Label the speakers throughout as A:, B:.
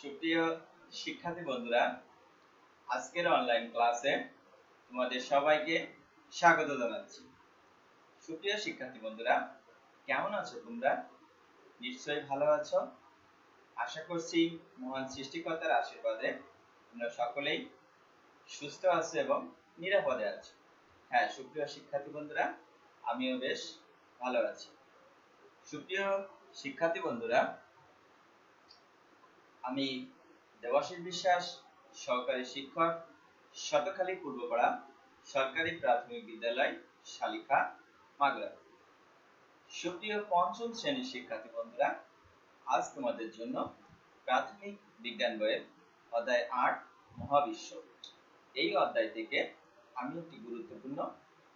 A: সুপ্রিয় শিক্ষার্থী বন্ধুরা, আজকের অনলাইন ক্লাসে তোমাদের সবাইকে স্বাগত জানাচ্ছি। সুপ্রিয় শিক্ষার্থী বন্ধুরা, কেমন আছো তোমরা? নিশ্চয়ই ভালো আছো? আশা করছি মহান সৃষ্টিকর্তার আশীর্বাদে তোমরা সকলেই সুস্থ আছো এবং নিরাপদে আছো। হ্যাঁ সুপ্রিয় শিক্ষার্থী বন্ধুরা, আমিও বেশ ভালো আছি। সুপ্রিয় শিক্ষার্থী বন্ধুরা আমি দেবাশিস বিশ্বাস, সহকারী শিক্ষক, শতখালী পূর্বপাড়া, সরকারি প্রাথমিক বিদ্যালয়, শালিখা, মাগরা। সুপ্রিয় পঞ্চম শ্রেণির শিক্ষার্থী বন্ধুরা, আজ তোমাদের জন্য প্রাথমিক বিজ্ঞান বইয়ের অধ্যায় আট, মহাবিশ্ব। এই অধ্যায় থেকে আমি একটি গুরুত্বপূর্ণ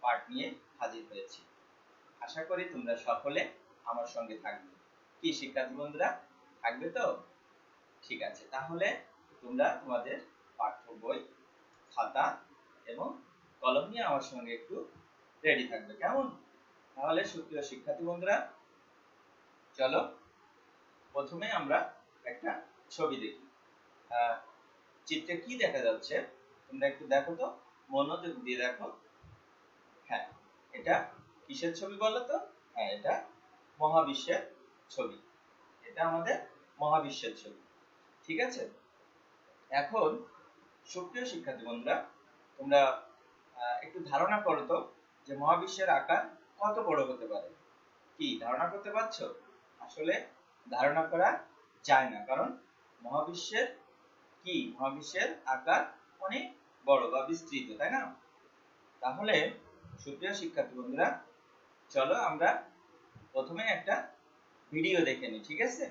A: পাঠ নিয়ে হাজির হয়েছি। আশা করি তোমরা সকলে আমার সঙ্গে থাকবে। কি শিক্ষার্থী বন্ধুরা, থাকবে তো? ঠিক আছে। তাহলে তোমরা তোমাদের পাঠ্য বই, খাতা এবং কলম নিয়ে আমার সঙ্গে একটু রেডি থাকবে। কেমন? তাহলে সুপ্রিয় শিক্ষার্থী বন্ধুরা, চলো প্রথমে আমরা একটা ছবি দেখি। চিত্রে কি দেখা যাচ্ছে? তোমরা একটু দেখো তো, মনোযোগ দিয়ে দেখো। হ্যাঁ এটা কিসের ছবি বলো তো? হ্যাঁ এটা মহাবিশ্বের ছবি। এটা আমাদের মহাবিশ্বের ছবি। ঠিক আছে? এখন সক্রিয় শিক্ষার্থী বন্ধুরা, তোমরা একটু ধারণা করো তো যে মহাবিশ্বের আকার কত বড় হতে পারে। কি, ধারণা করতে পারছ? আসলে ধারণা করা যায় না, কারণ মহাবিশ্বের কি, মহাবিশ্বের আকার অনেক বড় বা বিস্তৃত, তাই না? তাহলে সুপ্রিয় শিক্ষার্থী বন্ধুরা, চলো আমরা প্রথমে একটা ভিডিও দেখে নিই, ঠিক আছে?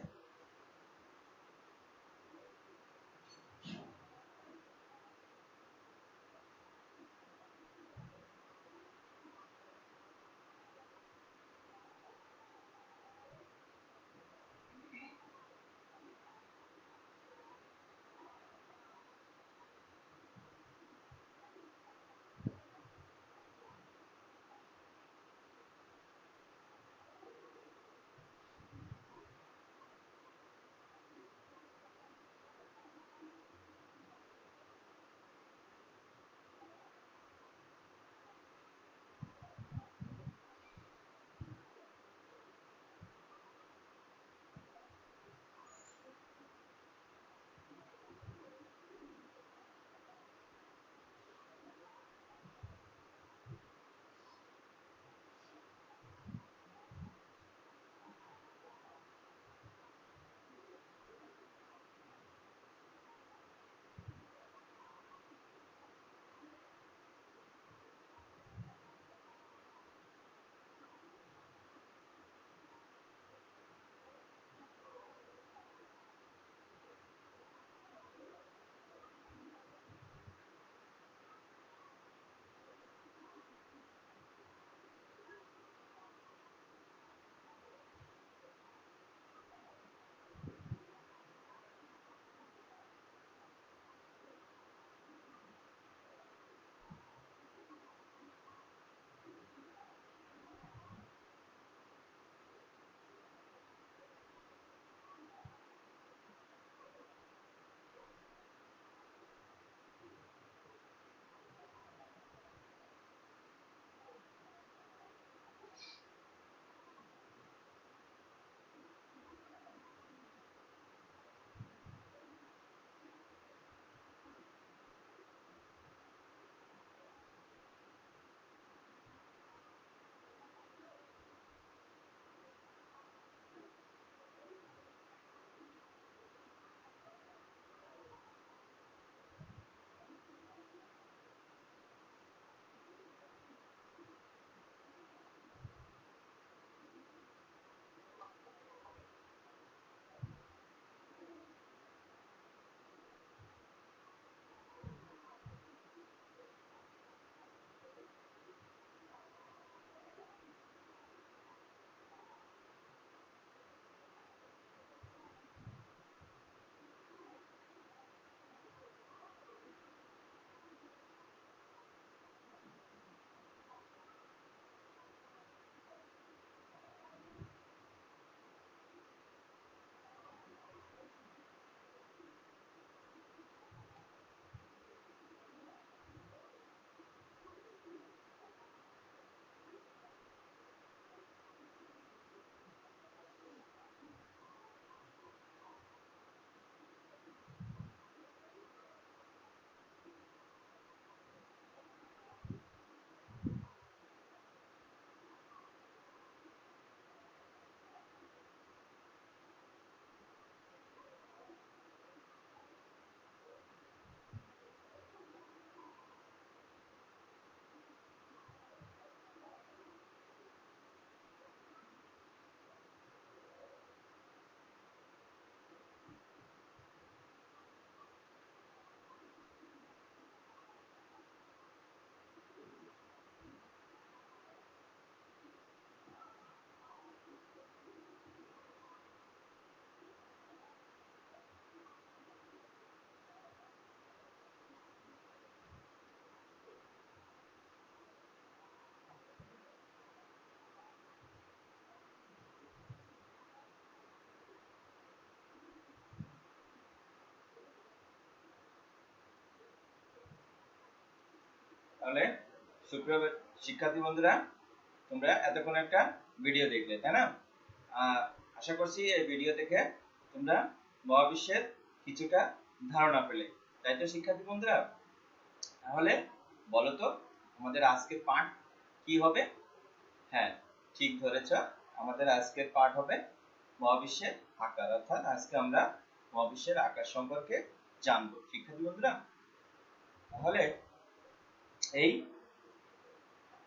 A: তাহলে সুপ্রিয় শিক্ষার্থী বন্ধুরা, তোমরা এতক্ষণ একটা ভিডিও দেখলে, তাই না? আশা করছি এই ভিডিও থেকে তোমরা মহাবিশ্বের কিছুটা ধারণা পেলে। তাই তো শিক্ষার্থী বন্ধুরা? তাহলে বলো তো, আমাদের আজকের পাঠ কি হবে? হ্যাঁ ঠিক ধরেছ, আমাদের আজকের পাঠ হবে মহাবিশ্বের আকার। অর্থাৎ আজকে আমরা মহাবিশ্বের আকার সম্পর্কে জানব। শিক্ষার্থী বন্ধুরা, তাহলে এই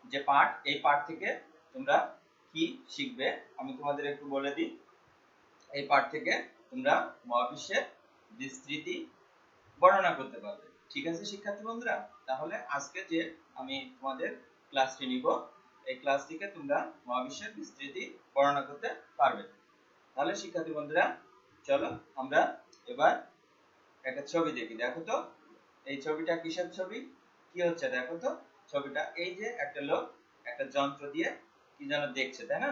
A: যে পাঠ এই পাঠ থেকে তোমরা কি শিখবে, আমি তোমাদের একটু বলে দিই। এই পাঠ থেকে তোমরা মহাবিশ্বের বিস্তৃতি বর্ণনা করতে পারবে। ঠিক আছে শিক্ষার্থী বন্ধুরা? তাহলে আজকে যে আমি তোমাদের ক্লাসটি নিব, এই ক্লাস থেকে তোমরা মহাবিশ্বের বিস্তৃতি বর্ণনা করতে পারবে। তাহলে শিক্ষার্থী বন্ধুরা, চলো আমরা এবার একটা ছবি দেখি। দেখো তো, এই ছবিটা কিসের ছবি? কি হচ্ছে দেখো তো? ছবিটা এই যে একটা লোক একটা যন্ত্র দিয়ে কি যেন দেখছে, তাই না?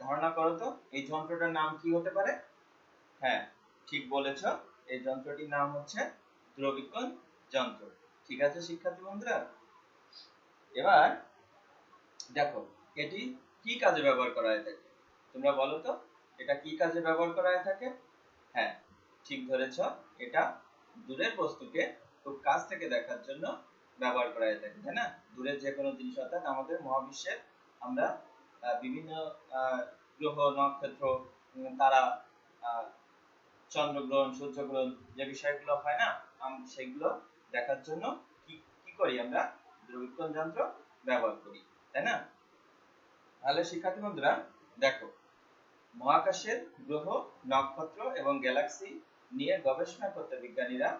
A: ধারণা করো তো, এই যন্ত্রটার নাম কি হতে পারে? হ্যাঁ ঠিক বলেছ, এই যন্ত্রটির নাম হচ্ছে দ্রবীক্ষণ যন্ত্র। ঠিক আছে শিক্ষার্থী বন্ধুরা? এবার দেখো, এটি কি কাজে ব্যবহার করা হয়ে থাকে? তোমরা বলো তো, এটা কি কাজে ব্যবহার করা হয়ে থাকে? হ্যাঁ ঠিক ধরেছ, এটা দূরের বস্তুকে খুব কাছ থেকে দেখার জন্য ব্যবহার করা হয়ে থাকে তাই না? দূরের যে কোনো জিনিস, অর্থাৎ আমাদের মহাবিশ্বের আমরা বিভিন্ন গ্রহ, নক্ষত্র তারা চন্দ্রগ্রহণ, সূর্যগ্রহণ যে বিষয়গুলো হয় না সেগুলো দেখার জন্য কি কি করি আমরা? দূরবীক্ষণ যন্ত্র ব্যবহার করি, তাই না? তাহলে শিক্ষার্থী বন্ধুরা, দেখো, মহাকাশের গ্রহ, নক্ষত্র এবং গ্যালাক্সি নিয়ে গবেষণা করতে বিজ্ঞানীরা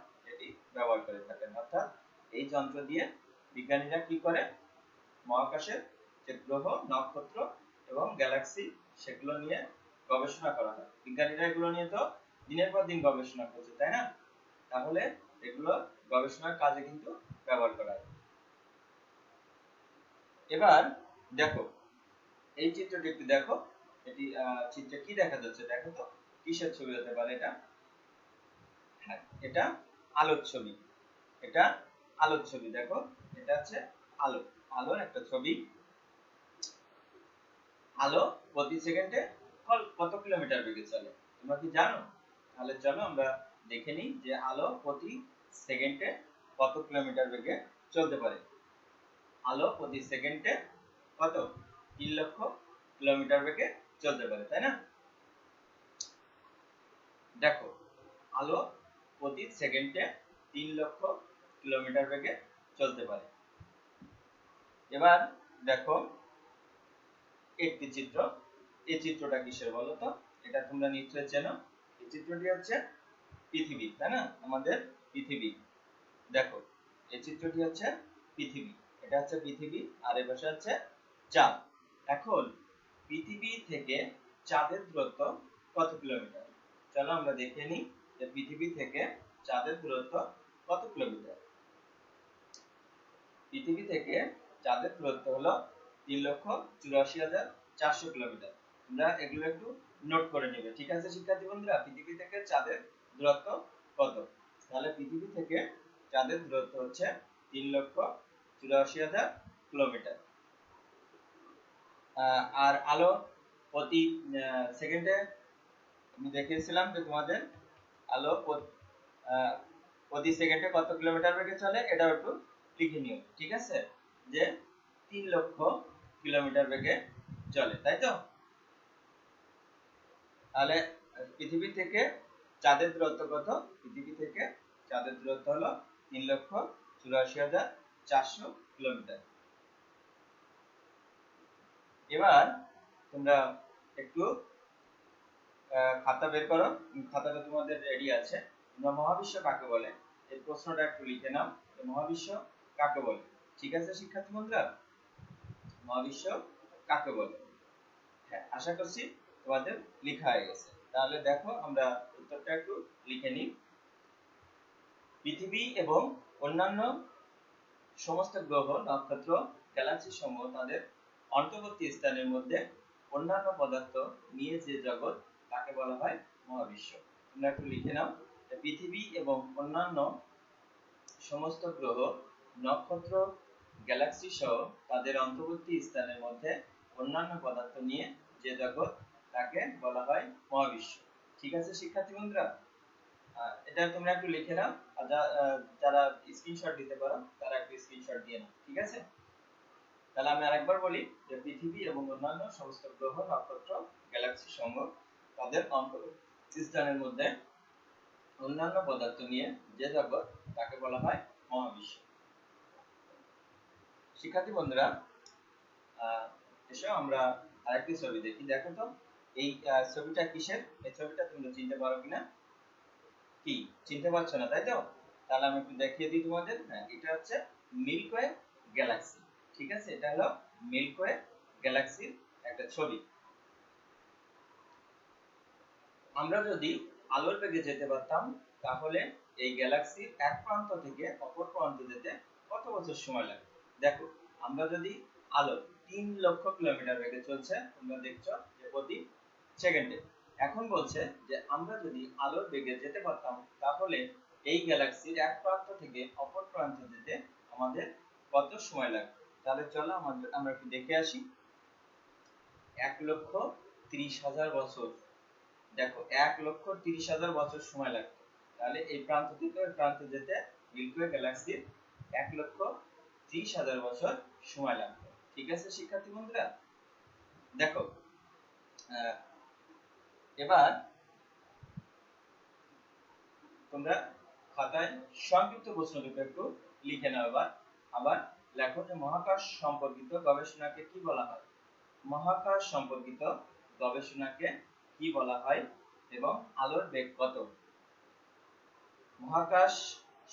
A: ব্যবহার করে থাকেন। অর্থাৎ এই যন্ত্র দিয়ে বিজ্ঞানীরা কি করে? মহাকাশের যে গ্রহ, নক্ষত্র এবং গ্যালাক্সি, সেগুলো নিয়ে গবেষণা করা হয়। বিজ্ঞানীরা এগুলো নিয়ে তো দিনের পর দিন গবেষণা করছে, তাই না? তাহলে এগুলো গবেষণার কাজে কিন্তু ব্যবহার করা হয়। এবার দেখো, এই চিত্রটি একটু দেখো। এটি চিত্রে কি দেখা যাচ্ছে? দেখো তো, কিসের ছবি হতে পারে এটা? হ্যাঁ এটা আলোর ছবি। এটা আলোর ছবি, দেখো। এটা হচ্ছে আলো। আলোর একটা ছবি। আলো প্রতি সেকেন্ডে কত কিলোমিটার বেগে চলে? তোমরা কি জানো? তাহলে চলো আমরা দেখে নিই যে আলো প্রতি সেকেন্ডে কত কিলোমিটার বেগে চলতে পারে। আলো প্রতি সেকেন্ডে কত? তিন লক্ষ কিলোমিটার বেগে চলতে পারে, তাই না? দেখো, আলো প্রতি সেকেন্ডে তিন লক্ষ কিলোমিটার বেগে চলতে পারে। এবার দেখো, একটি চিত্র। এই চিত্রটা কিসের বলো তো? এটা তোমরা নিশ্চয়ই চেনো। এই চিত্রটি হচ্ছে পৃথিবী, তাই না? আমাদের পৃথিবী। দেখো, এই চিত্রটি হচ্ছে পৃথিবী। এটা হচ্ছে পৃথিবী, আর এ পাশে হচ্ছে চাঁদ। এখন পৃথিবী থেকে চাঁদের দূরত্ব কত কিলোমিটার? চলো আমরা দেখে নিই। যে পৃথিবী থেকে চাঁদের দূরত্ব কত কিলোমিটার? পৃথিবী থেকে চাঁদের দূরত্ব হলো তিন লক্ষ চুরাশি হাজার চারশো কিলোমিটার। তোমরা এগুলো একটু নোট করে নেবে। ঠিক আছে, শিক্ষার্থী বন্ধুরা? পৃথিবী থেকে চাঁদের দূরত্ব কত? তাহলে পৃথিবী থেকে চাঁদের দূরত্ব হচ্ছে তিন লক্ষ চুরাশি হাজার কিলোমিটার। আর আলো প্রতি সেকেন্ডে আমি দেখিয়েছিলাম যে তোমাদের আলো প্রতি সেকেন্ডে কত কিলোমিটার বেগে চলে এটাও একটু লিখে নিও, ঠিক আছে? যে তিন লক্ষ কিলোমিটার বেগে চলে, তাই তো? তাহলে পৃথিবী থেকে চাঁদের দূরত্ব কত? পৃথিবী থেকে চাঁদের দূরত্ব হলো তিন লক্ষ চুরাশি হাজার চারশো কিলোমিটার। এবার তোমরা একটু খাতা বের করো। খাতাটা তোমাদের রেডি আছে। তোমরা মহাবিশ্ব কাকে বলে? এই প্রশ্নটা একটু লিখে নাও। মহাবিশ্ব কাকে বলে? ঠিক আছে, শিক্ষার্থী বন্ধুরা? মহাবিশ্ব কাকে বলে? হ্যাঁ আশা করছি তোমাদের লেখা হয়ে গেছে। তাহলে দেখো, আমরা উত্তরটা একটু লিখে নিই। পৃথিবী এবং অন্যান্য সমস্ত গ্রহ, নক্ষত্র গ্যালাক্সি সমূহ তাদের অন্তর্বর্তী স্থানের মধ্যে অন্যান্য পদার্থ নিয়ে যে জগৎ তাকে বলা হয়? মহাবিশ্ব। তোমরা একটু লিখে নাও। পৃথিবী এবং অন্যান্য সমস্ত গ্রহ, নক্ষত্র গ্যালাক্সি সহ তাদের অন্তর্বর্তী স্থানের মধ্যে অন্যান্য পদার্থ নিয়ে যে জগৎ, তাকে বলা হয় মহাবিশ্ব। ঠিক আছে, শিক্ষার্থী বন্ধুরা? এটা তোমরা একটু লিখে নাও। আর যারা স্ক্রিনশট দিতে পারো, তারা একটু স্ক্রিনশট দিয়ে নাও। ঠিক আছে? তাহলে আমি আরেকবার বলি যে পৃথিবী এবং অন্যান্য সমস্ত গ্রহ, নক্ষত্র গ্যালাক্সি সমূহ তাদের অন্তর্বর্তী স্থানের মধ্যে অন্যান্য পদার্থ নিয়ে যে জগৎ তাকে বলা হয় মহাবিশ্ব শিক্ষার্থী বন্ধুরা এসো আমরা আরেকটি ছবি দেখি। দেখো তো, এই ছবিটা কিসের? এই ছবিটা তোমরা চিনতে পারো কিনা? কি? চিনতে পারছ না, তাই তো? তাহলে আমি একটু দেখিয়ে দিই তোমাদের। হ্যাঁ এটা হচ্ছে মিল্কওয়ে গ্যালাক্সি। ঠিক আছে? এটা হলো মিল্কওয়ে গ্যালাক্সির একটা ছবি। আমরা যদি আলোর বেগে যেতে পারতাম, তাহলে এই গ্যালাক্সির এক প্রান্ত থেকে অপর প্রান্ত যেতে কত বছর সময় লাগবে দেখো, আমরা যদি আলো তিন লক্ষ কিলোমিটার বেগে চলছে, তোমরা দেখছ যে প্রতি সেকেন্ডে। এখন বলছে যে আমরা যদি আলোর বেগে যেতে পারতাম, তাহলে এই গ্যালাক্সির এক প্রান্ত থেকে অপর প্রান্ত যেতে আমাদের কত সময় লাগবে তাহলে চলো আমাদের, আমরা একটু দেখে আসি। এক লক্ষ তিরিশ হাজার বছর। দেখো, এক লক্ষ তিরিশ হাজার বছর সময় লাগবে তাহলে এই প্রান্ত থেকে ওই প্রান্ত যেতে মিল্কওয়ে গ্যালাক্সির এক লক্ষ ত্রিশ হাজার বছর সময় লাগবে ঠিক আছে, শিক্ষার্থী বন্ধুরা? দেখো এবার তোমরা খাতায় সংক্ষিপ্ত প্রশ্নটুকু একটু লিখে নাও এবার। আবার লেখো যে মহাকাশ সম্পর্কিত গবেষণাকে কি বলা হয়? মহাকাশ সম্পর্কিত গবেষণাকে কি বলা হয় এবং আলোর বেগ কত? মহাকাশ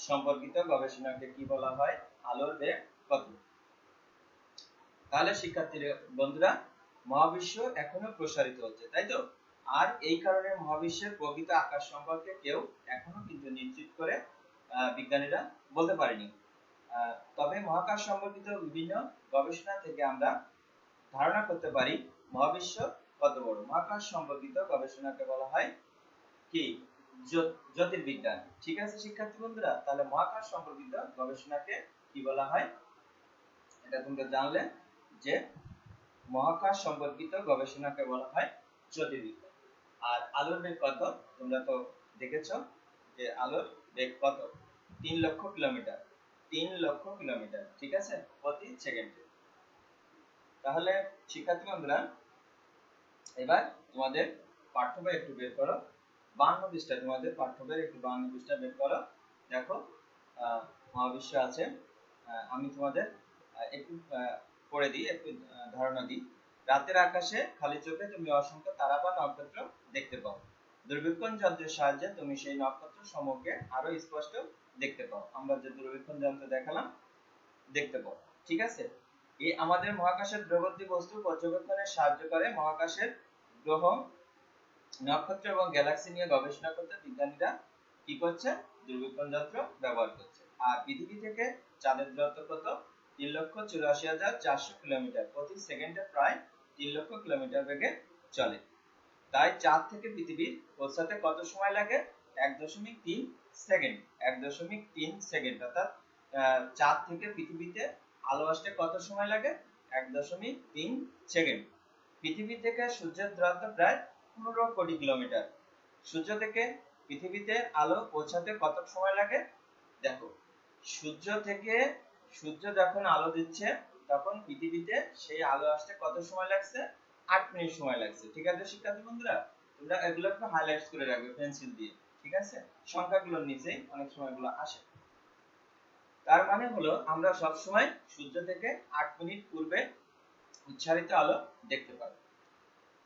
A: সম্পর্কিত গবেষণাকে কি বলা হয়? আলোর বেগ কত? তাহলে শিক্ষার্থী বন্ধুরা, মহাবিশ্ব এখনও প্রসারিত হচ্ছে, তাই তো? আর এই কারণে মহাবিশ্বের প্রকৃত আকাশ সম্পর্কে কেউ এখনও কিন্তু নিশ্চিত করে বিজ্ঞানীরা বলতে পারেনি। তবে মহাকাশ সম্পর্কিত বিভিন্ন গবেষণা থেকে আমরা ধারণা করতে পারি, মহাবিশ্ব কত বড় মহাকাশ সম্পর্কিত গবেষণাকে বলা হয় কি? জ্যোতির্বিজ্ঞান। ঠিক আছে, শিক্ষার্থী বন্ধুরা? তাহলে মহাকাশ সম্পর্কিত গবেষণাকে কি বলা হয়? এটা তোমরা জানলে যে মহাকাশ সম্পর্কিত গবেষণাকে বলা হয় জ্যোতির্বিজ্ঞান। আর আলোর বেগ কত? তোমরা তো দেখেছ যে আলোর বেগ কত? তিন লক্ষ কিলোমিটার। তিন লক্ষ কিলোমিটার। ঠিক আছে? প্রতি সেকেন্ডে। তাহলে, শিক্ষার্থী বন্ধুরা এবার তোমাদের পাঠ্য বই একটু বের করো। বান্ন পৃষ্ঠা, তোমাদের পাঠ্য একটু বান্ন পৃষ্ঠা বের করো। দেখো মহাবিশ্ব আছে। আমি তোমাদের একটু পড়ে দিই, একটু ধারণা দিই। রাতের আকাশে খালি চোখে তুমি অসংখ্য তারা বা নক্ষত্র দেখতে পাও। দূরবীক্ষণ যন্ত্রের সাহায্যে তুমি সেই নক্ষত্র সমূহকে আরও স্পষ্ট দেখতে পাও। আমরা যে দূরবীক্ষণ যন্ত্র দেখালাম, দেখতে পাও। ঠিক আছে? এই আমাদের মহাকাশের দ্রবতী বস্তু পর্যবেক্ষণে সাহায্য করে। মহাকাশের গ্রহ, নক্ষত্র এবং গ্যালাক্সি নিয়ে গবেষণা করতে বিজ্ঞানীরা কি করছে? দূরবীক্ষণ যন্ত্র ব্যবহার করছে। আর পৃথিবী থেকে চাঁদের দূরত্ব কত? তিন লক্ষ চুরাশি হাজার চারশো কিলোমিটার। প্রতি সেকেন্ডে প্রায় তিন লক্ষ কিলোমিটার বেগে চলে। তাই চাঁদ থেকে পৃথিবীর পৌঁছাতে কত সময় লাগে? এক দশমিক তিন সেকেন্ড। এক দশমিক তিন সেকেন্ড। অর্থাৎ চাঁদ থেকে পৃথিবীতে আলো আসতে কত সময় লাগে? এক দশমিক তিন সেকেন্ড। পৃথিবী থেকে সূর্যের দূরত্ব প্রায় পনেরো কোটি কিলোমিটার। সূর্য থেকে পৃথিবীতে আলো পৌঁছাতে কত সময় লাগে? দেখো, সূর্য থেকে সূর্য যখন আলো দিচ্ছে, তখন পৃথিবীতে সেই আলো আসতে কত সময় লাগছে? আট মিনিট সময় লাগছে। ঠিক আছে, শিক্ষার্থী বন্ধুরা? তোমরা এগুলো একটু হাইলাইট করে রাখবে পেন্সিল দিয়ে। ঠিক আছে? সংখ্যাগুলোর নিচেই অনেক সময় এগুলো আসে। তার মানে হলো আমরা সব সময় সূর্য থেকে আট মিনিট পূর্বে উচ্চারিত আলো দেখতে পাবো।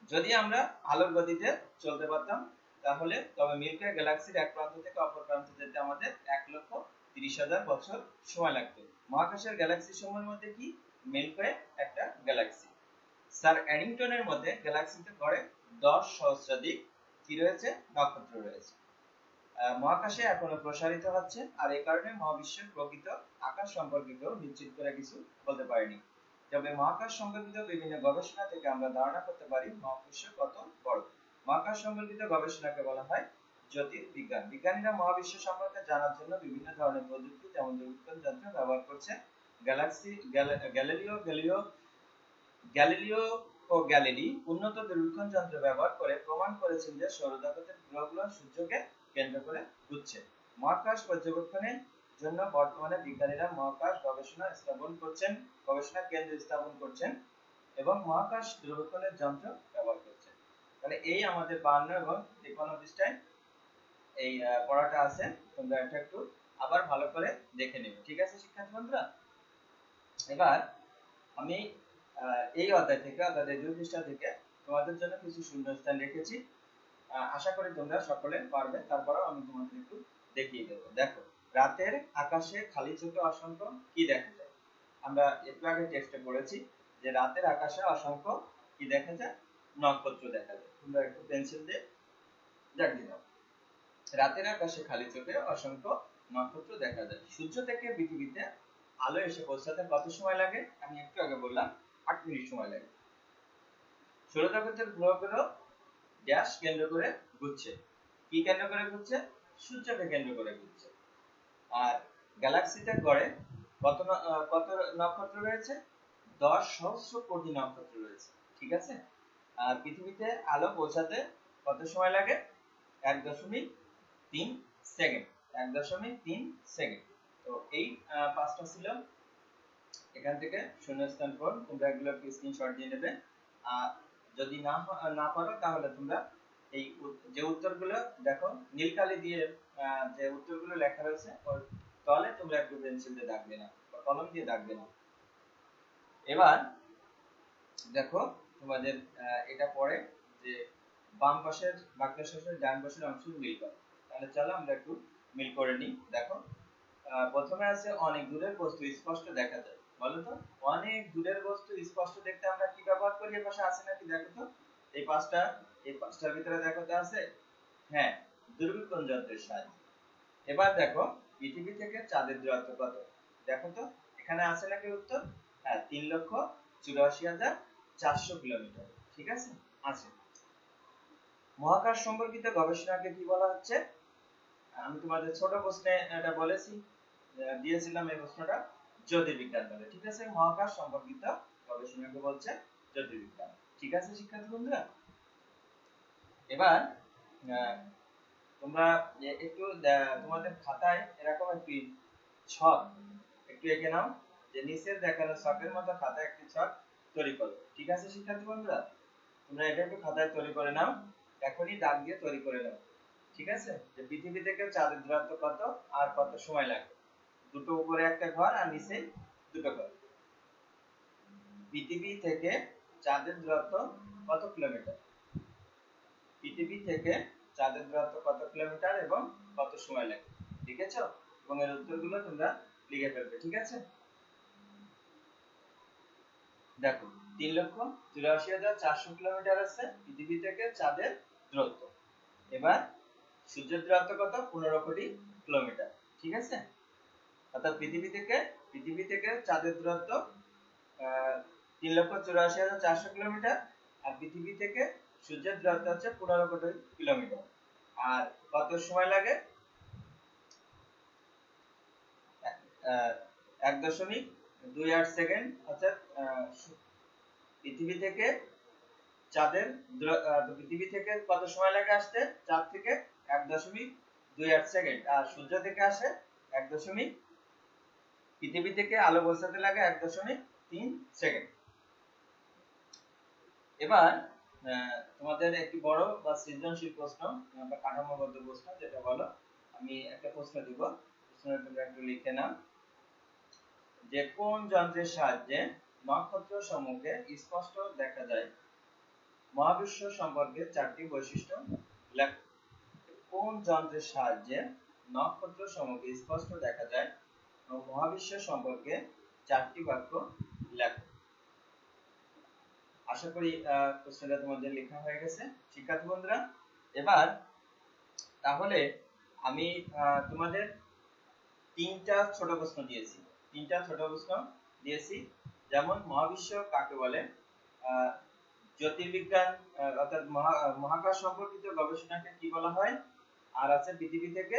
A: যদি আমরা আলোর গতিতে চলতে পারতাম, তাহলে তবে মিল্কি গ্যালাক্সির এক প্রান্ত থেকে অপর প্রান্তে যেতে আমাদের এক লক্ষ তিরিশ হাজার বছর সময় লাগতো। মহাকাশের গ্যালাক্সি সময়ের মধ্যে কি? মিল্কওয়ে একটা গ্যালাক্সি। স্যার অ্যাডিংটনের মধ্যে গ্যালাক্সিতে গড়ে দশ সহস্রাধিক কি রয়েছে? নক্ষত্র রয়েছে। মহাকাশে এখনও প্রসারিত হচ্ছে, আর এই কারণে মহাবিশ্বের প্রকৃত আকাশ সম্পর্কে কেউ নিশ্চিত করে কিছু বলতে পারেনি। তবে মহাকাশ সম্পর্কিত বিভিন্ন গবেষণা থেকে আমরা ধারণা করতে পারি মহাবিশ্ব কত বড়। মহাকাশ সম্পর্কিত গবেষণাকে বলা হয় জ্যোতির্বিজ্ঞান। বিজ্ঞানীরা মহাবিশ্ব সম্পর্কে জানার জন্য বিভিন্ন ধরনের প্রযুক্তি, যেমন দূরবীক্ষণ যন্ত্র ব্যবহার করছে, গ্যালাক্সি গ্যালিলিও গ্যালিও গ্যালিলিও ও গ্যালিলি উন্নত দূরবীক্ষণ যন্ত্র ব্যবহার করে প্রমাণ করেছেন যে সৌরজগতের গ্রহগুলো সূর্যকে কেন্দ্র করে ঘুরছে মহাকাশ পর্যবেক্ষণের জন্য বর্তমানে বিজ্ঞানীরা মহাকাশ গবেষণা স্থাপন করছেন, গবেষণা কেন্দ্র স্থাপন করছেন এবং মহাকাশ দূরবীক্ষণের যন্ত্র ব্যবহার করছেন। তাহলে এই আমাদের বান্ন এবং তিপ্পান্ন পৃষ্ঠায় এই পড়াটা আছে, তোমরা এটা একটু আবার ভালো করে দেখে নেবে। ঠিক আছে, শিক্ষার্থী বন্ধুরা? এবার আমি এই অধ্যায় থেকে, অধ্যায় দুই পৃষ্ঠা থেকে তোমাদের জন্য কিছু শূন্যস্থান রেখেছি। আশা করি তোমরা সকলে পারবে, তারপরেও আমি তোমাদের একটু দেখিয়ে দেব। দেখো, রাতের আকাশে খালি চোখে অসংখ্য কি দেখা যায়? আমরা একটু আগে টেক্সটে পড়েছি যে রাতের আকাশে অসংখ্য কি দেখা যায়? নক্ষত্র দেখা যায়। তোমরা একটু পেন্সিল দিয়ে জাগিয়ে দাও রাতের আকাশে খালি চোখে অসংখ্য নক্ষত্র দেখা যায়। সূর্য থেকে পৃথিবীতে আলো এসে পৌঁছাতে কত সময় লাগে? আমি একটু আগে বললাম, আট মিনিট সময় লাগে। সৌরজগতের গ্রহগুলো গ্যাস কেন্দ্র করে ঘুরছে। কি কেন্দ্র করে ঘুরছে? সূর্যকে কেন্দ্র করে ঘুরছে। আর গ্যালাক্সিতে গড়ে কত কত নক্ষত্র রয়েছে? দশ সহস্র কোটি নক্ষত্র রয়েছে। ঠিক আছে? আর পৃথিবীতে আলো পৌঁছাতে কত সময় লাগে? এক দশমিক তিন সেকেন্ড। এক দশমিক তিন সেকেন্ড। তো এই পাঁচটা ছিল। এখান থেকে শূন্যস্থান পর তোমরা এগুলো স্ক্রিনশট দিয়ে নেবে। আর যদি না না পারো তাহলে তোমরা এই যে উত্তরগুলো দেখো নীল কালি দিয়ে যে উত্তরগুলো লেখা রয়েছে, ওর তলে তোমরা একটু পেন্সিল দিয়ে দাগবে না, বা কলম দিয়ে দাগবে না। এবার দেখো তোমাদের এটা পড়ে যে বাম পাশের বাক্য শেষের ডান পাশের অংশ মিল করো। তাহলে চলো আমরা একটু মিল করে নিই। দেখো প্রথমে আছে অনেক দূরের বস্তু, স্পষ্ট দেখা যায়। বলো তো? অনেক দূরের বস্তু, স্পষ্ট দেখতে আমরা কি ব্যবহার করি? এর পাশে আছে নাকি? দেখো তো। এই পাঁচটা এই পাঁচটার ভিতরে দেখো তো আছে? হ্যাঁ দূরবীক্ষণ যন্ত্রের সাহায্যে। এবার দেখো, পৃথিবী থেকে চাঁদের দূরত্ব কত? দেখো তো, এখানে আছে নাকি উত্তর? হ্যাঁ তিন লক্ষ চুরাশি হাজার চারশো কিলোমিটার। ঠিক আছে? আছে। মহাকাশ সম্পর্কিত গবেষণাকে কি বলা হচ্ছে? আমি তোমাদের ছোট প্রশ্নে এটা বলেছি দিয়েছিলাম এই প্রশ্নটা। জ্যোতির্বিজ্ঞান বলে, ঠিক আছে? মহাকাশ সম্পর্কিত গবেষণাকে বলছে জ্যোতির্বিজ্ঞান। ঠিক আছে, শিক্ষার্থী বন্ধুরা? এবার তোমরা একটু তোমাদের খাতায় এরকম একটি ছক একটু এঁকে নাও, যে নিচের দেখানো ছকের মতো খাতায় একটি ছক তৈরি করো। ঠিক আছে, শিক্ষার্থী বন্ধুরা? তোমরা এটা একটু খাতায় তৈরি করে নাও, এখনই দাগ দিয়ে তৈরি করে নাও। ঠিক আছে? যে পৃথিবী থেকে চাঁদের দূরত্ব কত আর কত সময় লাগে দুটো উপরে একটা ঘর আর নিচে দুটো ঘর। পৃথিবী থেকে চাঁদের দূরত্ব কত কিলোমিটার? পৃথিবী থেকে চাঁদের দূরত্ব কত কিলোমিটার এবং কত সময় লাগে? লিখেছো? এবং এর উত্তরগুলো তোমরা লিখে ফেলবে, ঠিক আছে? দেখো, তিন লক্ষ চুরাশি হাজার চারশো কিলোমিটার আছে পৃথিবী থেকে চাঁদের দূরত্ব। এবার সূর্যের দূরত্ব কত? পনেরো কোটি কিলোমিটার, ঠিক আছে? অর্থাৎ পৃথিবী থেকে পৃথিবী থেকে চাঁদের দূরত্ব তিন লক্ষ চুরাশি হাজার চারশো কিলোমিটার, আর পৃথিবী থেকে সূর্যের দূরত্ব হচ্ছে পনেরো কোটি কিলোমিটার। আর কত সময় লাগে? এক দশমিক দুই আট সেকেন্ড, অর্থাৎ পৃথিবী থেকে চাঁদের পৃথিবী থেকে কত সময় লাগে আসতে? চাঁদ থেকে এক দশমিক দুই আট সেকেন্ড, আর সূর্য থেকে আসে এক দশমিক পৃথিবী থেকে আলো পৌঁছাতে লাগে এক দশমিক তিন সেকেন্ড। এবার তোমাদের একটি বড় বা সৃজনশীল প্রশ্ন, বা কাঠামোবদ্ধ প্রশ্ন, যেটা বলো। আমি একটা প্রশ্ন দিব। প্রশ্নটা তোমরা একটু লিখে নাও। যে কোন যন্ত্রের সাহায্যে নক্ষত্র সমূহকে স্পষ্ট দেখা যায়? মহাবিশ্ব সম্পর্কে চারটি বৈশিষ্ট্য লেখ। কোন যন্ত্রের সাহায্যে নক্ষত্র সমূহকে স্পষ্ট দেখা যায়? মহাবিশ্ব সম্পর্কে চারটি বাক্য লেখো। আশা করি প্রশ্নটা তোমাদের লেখা হয়ে গেছে। শিক্ষার্থী বন্ধুরা, এবার তাহলে আমি তোমাদের তিনটা ছোট প্রশ্ন দিয়েছি। তিনটা ছোট প্রশ্ন দিয়েছি। যেমন, মহাবিশ্ব কাকে বলে? জ্যোতির্বিজ্ঞান অর্থাৎ মহাকাশ সম্পর্কিত গবেষণাকে কি বলা হয়? আর আছে পৃথিবী থেকে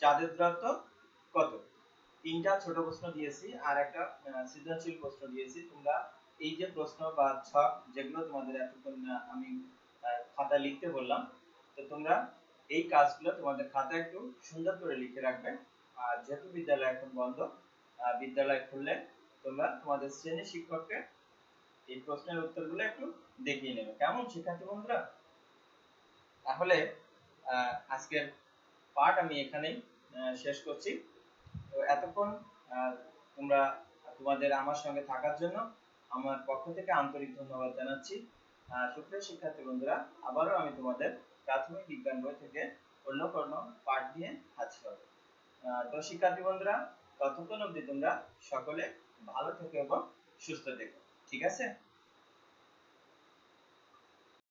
A: চাঁদের দূরত্ব কত? তিনটা ছোট প্রশ্ন দিয়েছি, আর একটা সৃজনশীল প্রশ্ন দিয়েছি। তোমরা এই যে প্রশ্ন বা ছক যেগুলো তোমাদের এতক্ষণ আমি খাতায় লিখতে বললাম, তো তোমরা এই কাজগুলো তোমাদের খাতায় একটু সুন্দর করে লিখে রাখবে। আর যেহেতু বিদ্যালয় এখন বন্ধ বিদ্যালয় খুললে তোমরা তোমাদের শ্রেণি শিক্ষককে এই প্রশ্নের উত্তরগুলো একটু দেখিয়ে নেবে। কেমন শিক্ষার্থী বন্ধুরা? তাহলে আজকের পাঠ আমি এখানেই শেষ করছি। তো এতক্ষণ তোমরা তোমাদের আমার সঙ্গে থাকার জন্য আমার পক্ষ থেকে আন্তরিক ধন্যবাদ জানাচ্ছি। সুপ্রিয় শিক্ষার্থী বন্ধুরা, আবারও আমি তোমাদের প্রাথমিক বিজ্ঞান বই থেকে অন্য কোনো পাঠ নিয়ে হাজির হব। তো শিক্ষার্থী বন্ধুরা, ততক্ষণ অবধি তোমরা সকলে ভালো থেকো এবং সুস্থ থেকো। ঠিক আছে?